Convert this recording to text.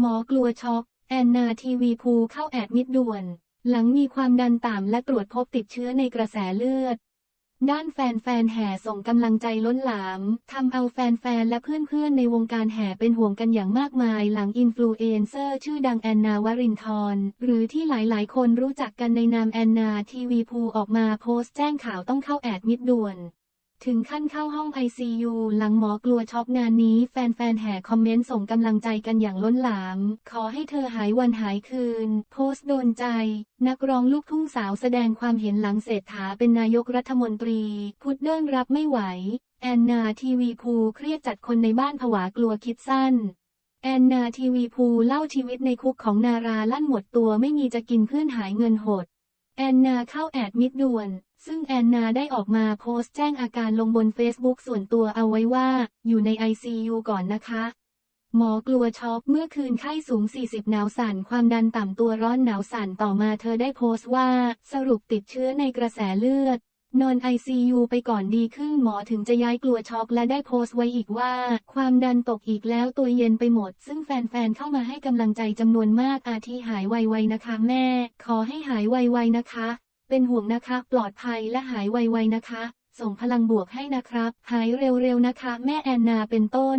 หมอกลัวช็อกแอนนาทีวีพูเข้าแอดมิดด่วน หลังมีความดันต่ำและตรวจพบติดเชื้อในกระแสเลือด ด้านแฟนๆแห่ส่งกำลังใจล้นหลามทำเอาแฟนๆและเพื่อนๆในวงการแห่เป็นห่วงกันอย่างมากมาย หลังอินฟลูเอนเซอร์ชื่อดังแอนนาวรินทร์หรือที่หลายๆ คนรู้จักกันในนามแอนนาทีวีพูออกมาโพสต์แจ้งข่าวต้องเข้าแอดมิดด่วน ถึงขั้นเข้าห้อง ICU หลังหมอกลัวช็อกงานนี้ แฟนๆ แห่คอมเมนต์ส่งกำลังใจกันอย่างล้นหลาม ขอให้เธอหายวันหายคืน โพสต์โดนใจ นักร้องลูกทุ่งสาวแสดงความเห็นหลังเศรษฐาเป็นนายกรัฐมนตรี พุดเดิ้ลรับไม่ไหว แอนนาทีวีพูเครียดจัดคนในบ้านผวากลัวคิดสั้นแอนนาทีวีพูเล่าชีวิตในคุกของนาราลั่นหมดตัวไม่มีจะกินเพื่อนหายเงินหด แอนนาเข้าแอดมิดด่วน ซึ่งแอนนาได้ออกมาโพสต์แจ้งอาการลงบนเฟซบุ๊กส่วนตัวเอาไว้ว่า อยู่ใน ICU ก่อนนะคะ หมอกลัวช็อกเมื่อคืนไข้สูง 40 หนาวสั่น ความดันต่ำตัวร้อนหนาวสั่นต่อมาเธอได้โพสต์ว่า สรุปติดเชื้อในกระแสเลือด นอน ICU ไปก่อนดีขึ้นหมอถึงจะย้ายกลัวช็อกและได้โพสต์ไว้อีกว่า ความดันตกอีกแล้วตัวเย็นไปหมด ซึ่งแฟนๆเข้ามาให้กำลังใจจำนวนมากอาทิหายไวๆนะคะแม่ ขอให้หายไวๆนะคะ เป็นห่วงนะคะ ปลอดภัยและหายไวๆนะคะ ส่งพลังบวกให้นะครับ หายเร็วๆนะคะ แม่แอนนาเป็นต้น